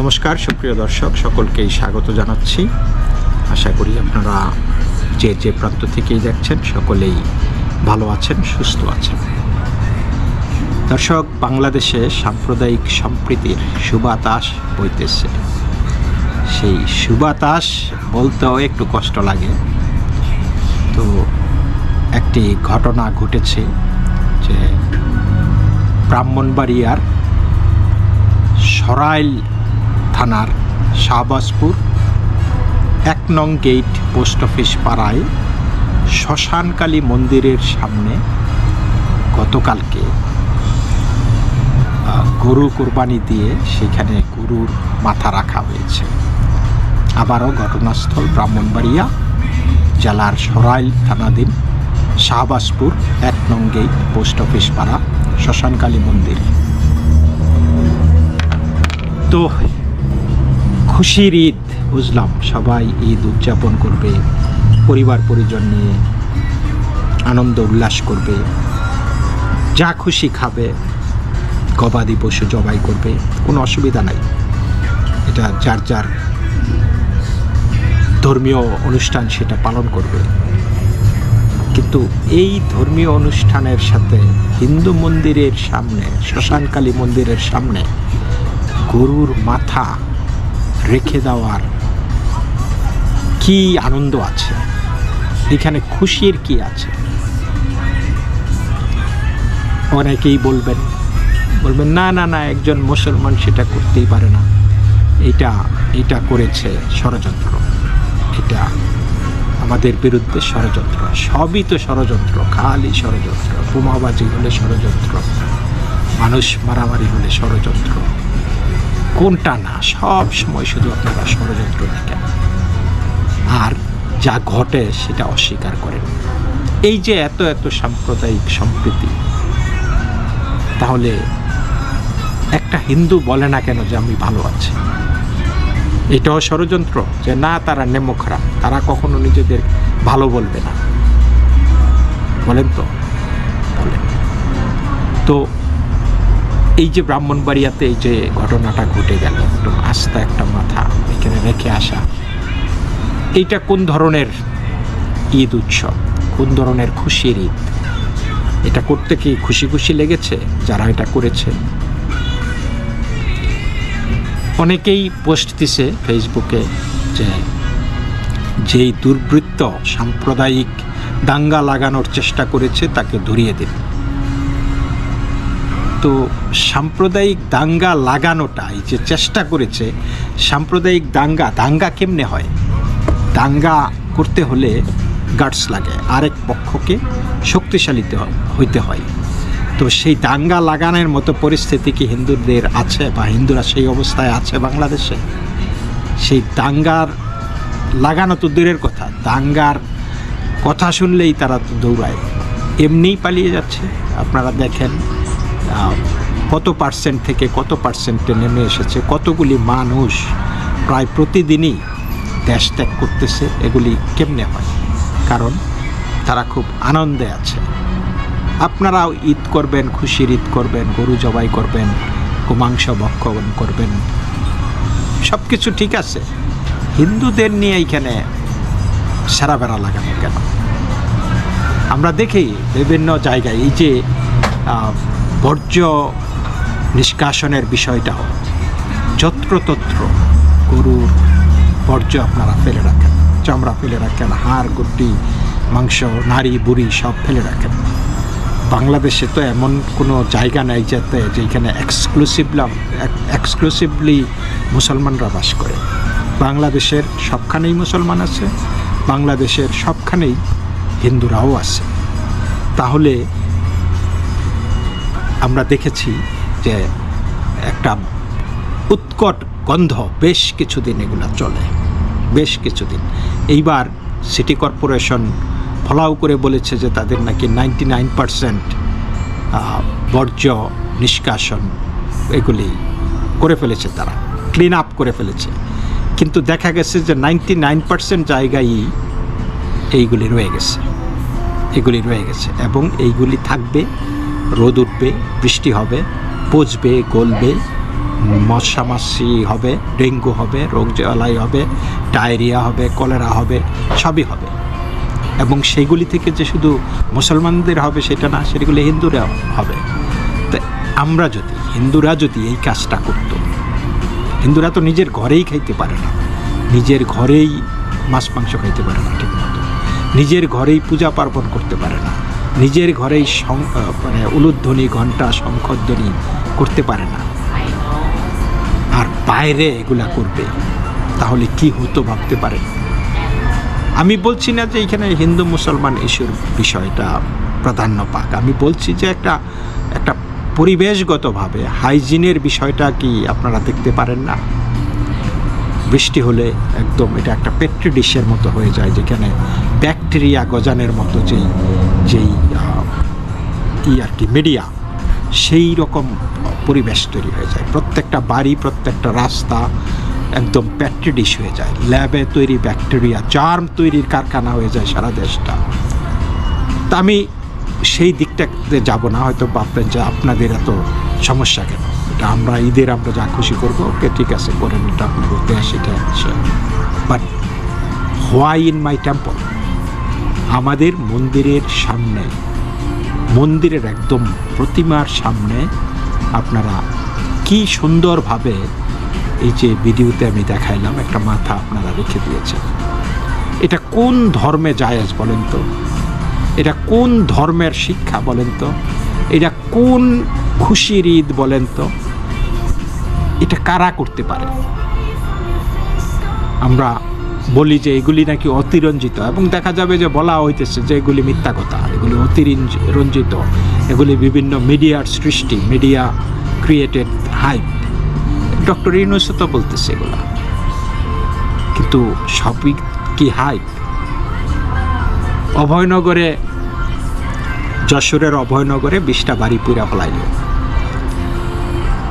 নমস্কার, সুপ্রিয় দর্শক, সকলকেই স্বাগত জানাচ্ছি। আশা করি আপনারা যে যে প্রান্ত থেকেই দেখছেন, সকলেই ভালো আছেন, সুস্থ আছেন। দর্শক, বাংলাদেশে সাম্প্রদায়িক সম্প্রীতির সুবাতাস বইতেছে। সেই সুবাতাস বলতেও একটু কষ্ট লাগে। তো একটি ঘটনা ঘটেছে যে ব্রাহ্মণবাড়িয়ার সরাইল থানার শাহবাজপুর, এক নং গেট পোস্ট অফিস পাড়ায় শ্মশানকালী মন্দিরের সামনে গতকালকে গরু কোরবানি দিয়ে সেখানে গরুর মাথা রাখা হয়েছে। আবারও ঘটনাস্থল ব্রাহ্মণবাড়িয়া জেলার সরাইল থানাধীন শাহবাজপুর, এক নং গেট পোস্ট অফিস পাড়া শ্মশানকালী মন্দির। তো খুশির ঈদ, বুঝলাম। সবাই ঈদ উদযাপন করবে, পরিবার পরিজন নিয়ে আনন্দ উল্লাস করবে। যা খুশি খাবে, গবাদি পশু জবাই করবে, কোনো অসুবিধা নাই। এটা যার যার ধর্মীয় অনুষ্ঠান সেটা পালন করবে। কিন্তু এই ধর্মীয় অনুষ্ঠানের সাথে হিন্দু মন্দিরের সামনে, শ্মশানকালী মন্দিরের সামনে গরুর মাথা রেখে দেওয়ার কি আনন্দ আছে? এখানে খুশির কি আছে? অনেকেই বলবেন বলবেন, না না না, একজন মুসলমান সেটা করতেই পারে না। এটা এটা করেছে ষড়যন্ত্র। এটা আমাদের বিরুদ্ধে ষড়যন্ত্র। সবই তো ষড়যন্ত্র। খালি ষড়যন্ত্র। বোমাবাজি হলে ষড়যন্ত্র। মানুষ মারামারি হলে ষড়যন্ত্র। কোনটা না, সব সময় শুধু আপনারা ষড়যন্ত্র দেখেন। আর যা ঘটে সেটা অস্বীকার করেন। এই যে এত এত সাম্প্রদায়িক সম্প্রীতি, তাহলে একটা হিন্দু বলে না কেন যে আমি ভালো আছি? এটাও ষড়যন্ত্র যে না, তারা নেমো খারাপ। তারা কখনো নিজেদের ভালো বলবে না। বলেন তো? বলেন। তো এই যে ব্রাহ্মণবাড়িয়াতে এই যে ঘটনাটা ঘটে গেল, একদম আস্তা একটা মাথা এখানে রেখে আসা। এইটা কোন ধরনের ঈদ উৎসব? কোন ধরনের খুশির ঈদ? এটা করতে কি খুশি খুশি লেগেছে যারা এটা করেছে? অনেকেই পোস্ট দিছে ফেসবুকে যে যেই দুর্বৃত্ত সাম্প্রদায়িক দাঙ্গা লাগানোর চেষ্টা করেছে তাকে ধরিয়ে দিন তো সাম্প্রদায়িক দাঙ্গা লাগানোটা, এই যে চেষ্টা করেছে, সাম্প্রদায়িক দাঙ্গা দাঙ্গা কেমনে হয়? দাঙ্গা করতে হলে গার্ডস লাগে, আরেক পক্ষকে শক্তিশালীতে হইতে হয়। তো সেই দাঙ্গা লাগানোর মতো পরিস্থিতি কি হিন্দুদের আছে বা হিন্দুরা সেই অবস্থায় আছে বাংলাদেশে? সেই দাঙ্গার লাগানো তো দূরের কথা, দাঙ্গার কথা শুনলেই তারা তো দৌড়ায়। এমনিই পালিয়ে যাচ্ছে, আপনারা দেখেন। কত পার্সেন্ট থেকে কত পার্সেন্টে নেমে এসেছে? কতগুলি মানুষ প্রায় প্রতিদিনই দেশ ত্যাগ করতেছে? এগুলি কেমনে হয়? কারণ তারা খুব আনন্দে আছে। আপনারাও ঈদ করবেন, খুশির ঈদ করবেন, গরু জবাই করবেন, গোমাংস ভক্ষণ করবেন। সব কিছু ঠিক আছে। হিন্দুদের নিয়ে এইখানে সেরা বেড়া লাগানো কেন? আমরা দেখি বিভিন্ন জায়গায় এই যে বর্জ্য নিষ্কাশনের বিষয়টাও, যত্রতত্র গরুর বর্জ্য আপনারা ফেলে রাখেন, চামড়া ফেলে রাখেন, হাড়, গুড্ডি, মাংস, নারী, বুড়ি সব ফেলে রাখেন। বাংলাদেশে তো এমন কোনো জায়গা নেই যাতে যেখানে এক্সক্লুসিভলাম এক্সক্লুসিভলি মুসলমানরা বাস করে। বাংলাদেশের সবখানেই মুসলমান আছে, বাংলাদেশের সবখানেই হিন্দুরাও আছে। তাহলে আমরা দেখেছি যে একটা উৎকট গন্ধ বেশ কিছুদিন এগুলো চলে, বেশ কিছুদিন। এইবার সিটি কর্পোরেশন ফলাও করে বলেছে যে তাদের নাকি নাইনটি নাইন পারসেন্ট বর্জ্য নিষ্কাশন এগুলি করে ফেলেছে তারা, ক্লিন আপ করে ফেলেছে। কিন্তু দেখা গেছে যে নাইনটি নাইন পারসেন্ট জায়গায় এইগুলি রয়ে গেছে, এগুলি রয়ে গেছে এবং এইগুলি থাকবে রোদ উঠবে, বৃষ্টি হবে পচবে গলবে, মশামাছি হবে, ডেঙ্গু হবে, রোগ জ্বালাই হবে, ডায়রিয়া হবে, কলেরা হবে, সবই হবে। এবং সেইগুলি থেকে যে শুধু মুসলমানদের হবে সেটা না, সেগুলি হিন্দুরা হবে। তা আমরা যদি, হিন্দুরা যদি এই কাজটা করত, হিন্দুরা তো নিজের ঘরেই খাইতে পারে না, নিজের ঘরেই মাছ মাংস খাইতে পারে না ঠিক মতো নিজের ঘরেই পূজা পার্বণ করতে পারে না নিজের ঘরেই মানে উলুধ্বনি ঘণ্টা শঙ্খধ্বনি করতে পারে না। আর বাইরে এগুলা করবে, তাহলে কি হতো ভাবতে পারেন? আমি বলছি না যে এখানে হিন্দু মুসলমান ইস্যুর বিষয়টা প্রাধান্য পাক। আমি বলছি যে একটা একটা পরিবেশগতভাবে হাইজিনের বিষয়টা কি আপনারা দেখতে পারেন না? বৃষ্টি হলে একদম এটা একটা পেট্রি ডিশের মতো হয়ে যায়, যেখানে ব্যাকটেরিয়া গজানের মতো যেই যেই ই আর কি মিডিয়া, সেই রকম পরিবেশ তৈরি হয়ে যায়। প্রত্যেকটা বাড়ি, প্রত্যেকটা রাস্তা একদম প্যাট্রি ডিশ হয়ে যায়। ল্যাবে তৈরি ব্যাকটেরিয়া, জার্ম তৈরির কারখানা হয়ে যায় সারা দেশটা। তা আমি সেই দিকটাতে যাব না, হয়তো ভাববেন যে আপনাদের এত সমস্যা কেন? আমরা ঈদের আমরা যা খুশি করব, ওকে ঠিক আছে করেন এটা আপনার অভ্যাস এটা but why in my temple আমাদের মন্দিরের সামনে, মন্দিরের একদম প্রতিমার সামনে আপনারা কি সুন্দরভাবে এই যে ভিডিওতে আমি দেখাইলাম, একটা মাথা আপনারা রেখে দিয়েছেন। এটা কোন ধর্মে জায়েজ বলেন তো? এটা কোন ধর্মের শিক্ষা বলেন তো? এটা কোন খুশির ঈদ বলেন তো? এটা কারা করতে পারে? আমরা বলি যে এগুলি নাকি অতিরঞ্জিত এবং দেখা যাবে যে বলা হইতেছে যে এগুলি মিথ্যা কথা, এগুলি অতিরঞ্জিত, এগুলি বিভিন্ন মিডিয়ার সৃষ্টি, মিডিয়া ক্রিয়েটেড হাইপ ডক্টর ইউনুসও তো বলতেছে এগুলা। কিন্তু সবই কি হাইপ অভয়নগরে, যশোরের অভয়নগরে বিশটা বাড়ি পুরা ফলাইল।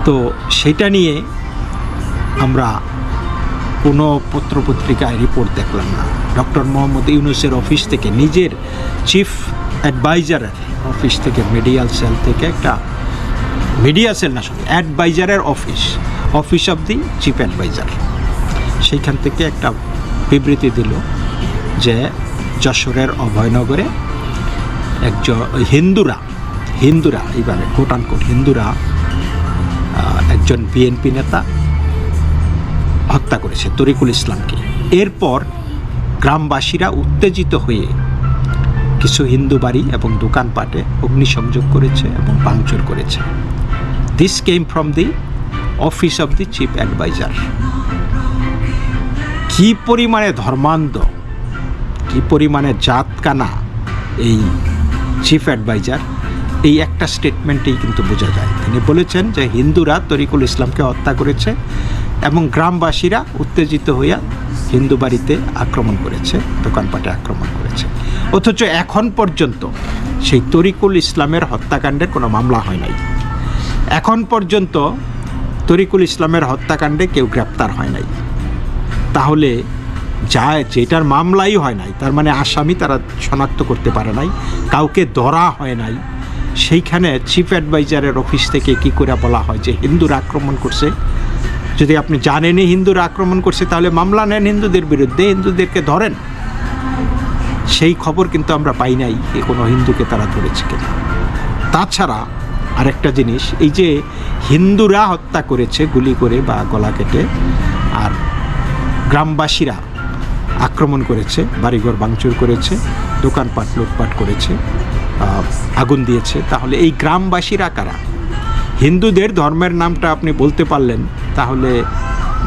তো সেটা নিয়ে আমরা কোনো পত্রপত্রিকায় রিপোর্ট দেখলাম না। ডক্টর মোহাম্মদ ইউনুসের অফিস থেকে, নিজের চিফ অ্যাডভাইজারের অফিস থেকে মিডিয়াল সেল থেকে একটা মিডিয়া সেল না সঙ্গে অ্যাডভাইজারের office office of the chief adviser সেইখান থেকে একটা বিবৃতি দিল যে যশোরের অভয়নগরে একজন হিন্দুরা হিন্দুরা এইভাবে কোট আনকোট হিন্দুরা একজন বিএনপি নেতা হত্যা করেছে, তরিকুল ইসলামকে। এরপর গ্রামবাসীরা উত্তেজিত হয়ে কিছু হিন্দু বাড়ি এবং দোকানপাটে অগ্নিসংযোগ করেছে এবং ভাঙচুর করেছে। This came from the office of the chief adviser কি পরিমাণে ধর্মান্ধ, কি পরিমাণে জাতকানা এই চিফ অ্যাডভাইজার এই একটা স্টেটমেন্টেই কিন্তু বোঝা যায়। তিনি বলেছেন যে হিন্দুরা তরিকুল ইসলামকে হত্যা করেছে এবং গ্রামবাসীরা উত্তেজিত হইয়া হিন্দু বাড়িতে আক্রমণ করেছে, দোকানপাটে আক্রমণ করেছে। অথচ এখন পর্যন্ত সেই তরিকুল ইসলামের হত্যাকাণ্ডের কোনো মামলা হয় নাই। এখন পর্যন্ত তরিকুল ইসলামের হত্যাকাণ্ডে কেউ গ্রেপ্তার হয় নাই। তাহলে যা যেটার মামলাই হয় নাই, তার মানে আসামি তারা শনাক্ত করতে পারে নাই, কাউকে ধরা হয় নাই সেইখানে চিফ অ্যাডভাইজারের অফিস থেকে কি করে বলা হয় যে হিন্দুরা আক্রমণ করছে? যদি আপনি জানেনই হিন্দুরা আক্রমণ করছে, তাহলে মামলা নেন হিন্দুদের বিরুদ্ধে, হিন্দুদেরকে ধরেন। সেই খবর কিন্তু আমরা পাই নাই যে কোনো হিন্দুকে তারা ধরেছে কিনা। তাছাড়া আরেকটা জিনিস, এই যে হিন্দুরা হত্যা করেছে গুলি করে বা গলা কেটে, আর গ্রামবাসীরা আক্রমণ করেছে, বাড়িঘর ভাঙচুর করেছে, দোকানপাট লুটপাট করেছে আগুন দিয়েছে। তাহলে এই গ্রামবাসীরা কারা? হিন্দুদের ধর্মের নামটা আপনি বলতে পারলেন, তাহলে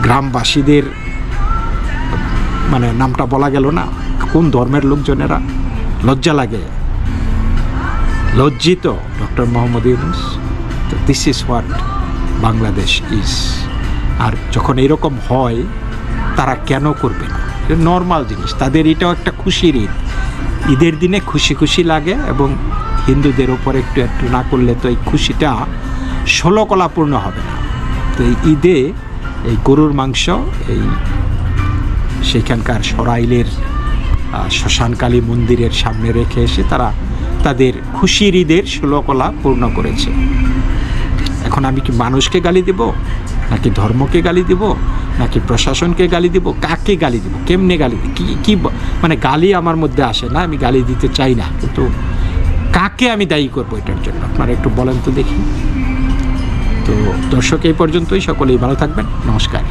গ্রামবাসীদের মানে নামটা বলা গেল না? কোন ধর্মের লোকজনেরা? লজ্জা লাগে। লজ্জিত, doctor Mohammad Yunus. This is what Bangladesh is আর যখন এরকম হয়, তারা কেন করবে না? নর্মাল জিনিস। তাদের এটাও একটা খুশির ঈদ। ঈদের দিনে খুশি খুশি লাগে এবং হিন্দুদের ওপর একটু একটু না করলে তো এই খুশিটা ষোলো কলাপূর্ণ হবে না। তো এই ঈদে এই গরুর মাংস, এই সেখানকার সরাইলের শ্মশানকালী মন্দিরের সামনে রেখে এসে তারা তাদের খুশির ঈদের ষোলকলা পূর্ণ করেছে। এখন আমি কি মানুষকে গালি দেব, নাকি ধর্মকে গালি দিব? নাকি প্রশাসনকে গালি দিব? কাকে গালি দিব? কেমনে গালি দিব? কী কী মানে গালি আমার মধ্যে আসে না, আমি গালি দিতে চাই না। কিন্তু কাকে আমি দায়ী করব এটার জন্য? আপনারা একটু বলেন তো দেখি। তো দর্শক, এই পর্যন্তই। সকলেই ভালো থাকবেন। নমস্কার।